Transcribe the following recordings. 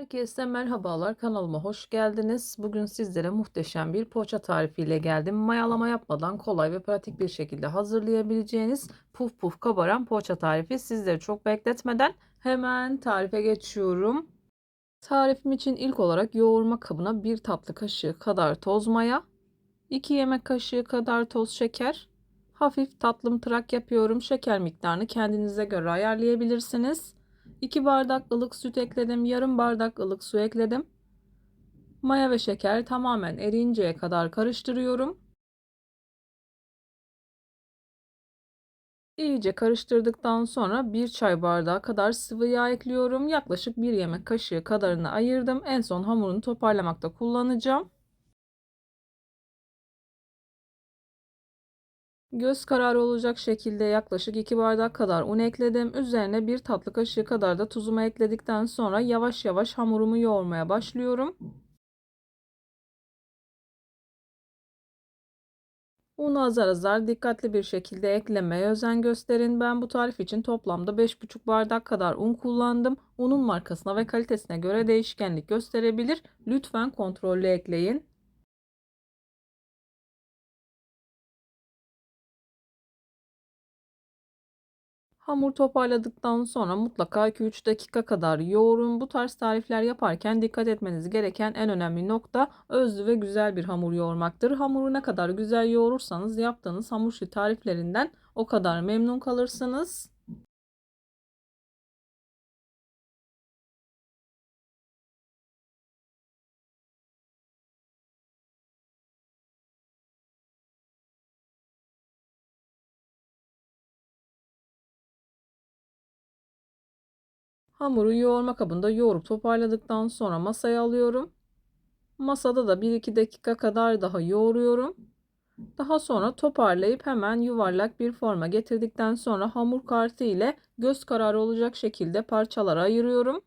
Herkese merhabalar kanalıma hoş geldiniz. Bugün sizlere muhteşem bir poğaça tarifiyle geldim. Mayalama yapmadan kolay ve pratik bir şekilde hazırlayabileceğiniz puf puf kabaran poğaça tarifi. Sizleri çok bekletmeden hemen tarife geçiyorum. Tarifim için ilk olarak yoğurma kabına 1 tatlı kaşığı kadar toz maya, 2 yemek kaşığı kadar toz şeker, hafif tatlımtırak yapıyorum. Şeker miktarını kendinize göre ayarlayabilirsiniz. 2 bardak ılık süt ekledim. Yarım bardak ılık su ekledim. Maya ve şeker tamamen eriyinceye kadar karıştırıyorum. İyice karıştırdıktan sonra 1 çay bardağı kadar sıvı yağ ekliyorum. Yaklaşık 1 yemek kaşığı kadarını ayırdım. En son hamurunu toparlamakta kullanacağım. Göz kararı olacak şekilde yaklaşık 2 bardak kadar un ekledim. Üzerine 1 tatlı kaşığı kadar da tuzumu ekledikten sonra yavaş yavaş hamurumu yoğurmaya başlıyorum. Unu azar azar dikkatli bir şekilde eklemeye özen gösterin. Ben bu tarif için toplamda 5,5 bardak kadar un kullandım. Unun markasına ve kalitesine göre değişkenlik gösterebilir. Lütfen kontrollü ekleyin. Hamur toparladıktan sonra mutlaka 2-3 dakika kadar yoğurun. Bu tarz tarifler yaparken dikkat etmeniz gereken en önemli nokta özlü ve güzel bir hamur yoğurmaktır. Hamuru ne kadar güzel yoğurursanız yaptığınız hamur tariflerinden o kadar memnun kalırsınız. Hamuru yoğurma kabında yoğurup toparladıktan sonra masaya alıyorum. Masada da 1-2 dakika kadar daha yoğuruyorum. Daha sonra toparlayıp hemen yuvarlak bir forma getirdikten sonra hamur kartı ile göz kararı olacak şekilde parçalara ayırıyorum.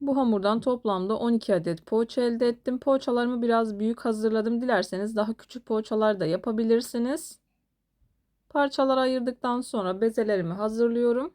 Bu hamurdan toplamda 12 adet poğaça elde ettim. Poğaçalarımı biraz büyük hazırladım. Dilerseniz daha küçük poğaçalar da yapabilirsiniz. Parçalara ayırdıktan sonra bezelerimi hazırlıyorum.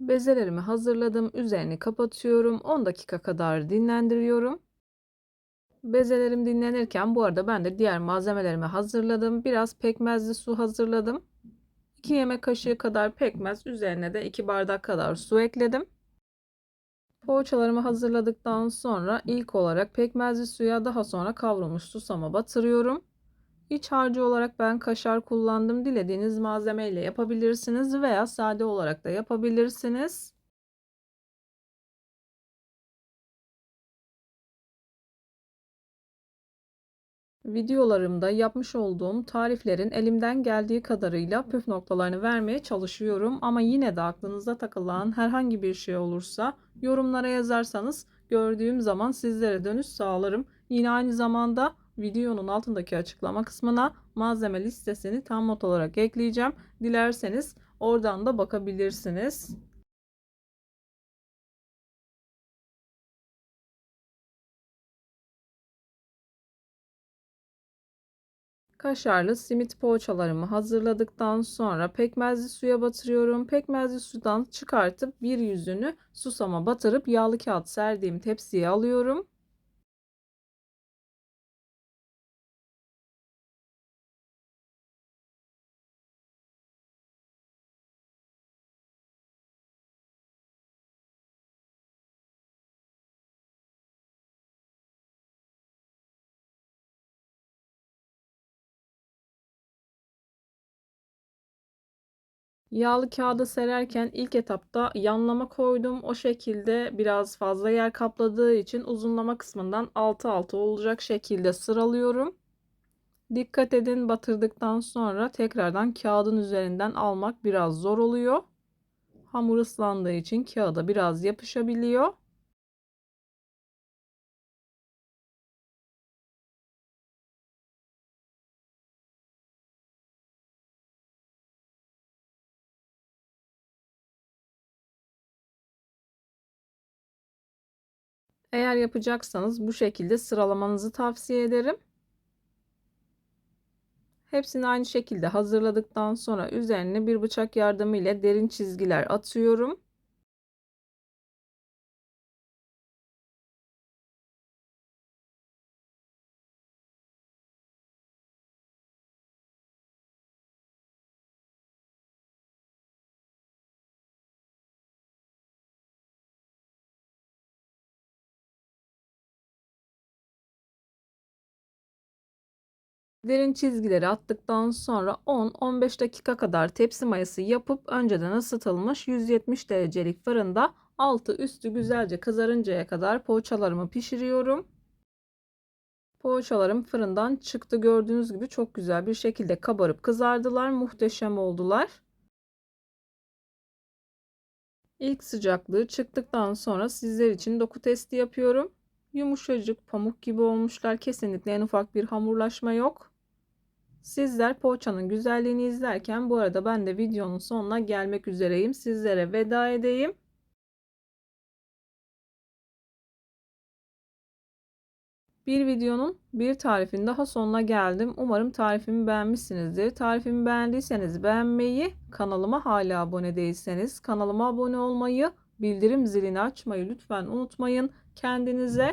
Bezelerimi hazırladım. Üzerini kapatıyorum. 10 dakika kadar dinlendiriyorum. Bezelerim dinlenirken bu arada ben de diğer malzemelerimi hazırladım. Biraz pekmezli su hazırladım. 2 yemek kaşığı kadar pekmez, üzerine de 2 bardak kadar su ekledim. Poğaçalarımı hazırladıktan sonra ilk olarak pekmezli suya daha sonra kavrulmuş susama batırıyorum. İç harcı olarak ben kaşar kullandım. Dilediğiniz malzemeyle yapabilirsiniz veya sade olarak da yapabilirsiniz. Videolarımda yapmış olduğum tariflerin elimden geldiği kadarıyla püf noktalarını vermeye çalışıyorum. Ama yine de aklınızda takılan herhangi bir şey olursa yorumlara yazarsanız gördüğüm zaman sizlere dönüş sağlarım. Yine aynı zamanda videonun altındaki açıklama kısmına malzeme listesini tam not olarak ekleyeceğim. Dilerseniz Oradan da bakabilirsiniz. Kaşarlı simit poğaçalarımı hazırladıktan sonra pekmezli suya batırıyorum. Pekmezli sudan çıkartıp bir yüzünü susama batırıp yağlı kağıt serdiğim tepsiye alıyorum. Yağlı kağıda sererken ilk etapta yanlama koydum. O şekilde biraz fazla yer kapladığı için uzunlama kısmından 6 6 olacak şekilde sıralıyorum. Dikkat edin batırdıktan sonra tekrardan kağıdın üzerinden almak biraz zor oluyor. Hamur ıslandığı için kağıda biraz yapışabiliyor. Eğer yapacaksanız bu şekilde sıralamanızı tavsiye ederim. Hepsini aynı şekilde hazırladıktan sonra üzerine bir bıçak yardımıyla derin çizgiler atıyorum. Derin çizgileri attıktan sonra 10-15 dakika kadar tepsi mayası yapıp önceden ısıtılmış 170 derecelik fırında altı üstü güzelce kızarıncaya kadar poğaçalarımı pişiriyorum. Poğaçalarım fırından çıktı. Gördüğünüz gibi çok güzel bir şekilde kabarıp kızardılar. Muhteşem oldular. İlk sıcaklığı çıktıktan sonra sizler için doku testi yapıyorum. Yumuşacık pamuk gibi olmuşlar. Kesinlikle en ufak bir hamurlaşma yok. Sizler poğaçanın güzelliğini izlerken bu arada ben de videonun sonuna gelmek üzereyim. Sizlere veda edeyim. Bir videonun bir tarifin daha sonuna geldim. Umarım tarifimi beğenmişsinizdir. Tarifimi beğendiyseniz beğenmeyi, kanalıma hala abone değilseniz kanalıma abone olmayı, bildirim zilini açmayı lütfen unutmayın. Kendinize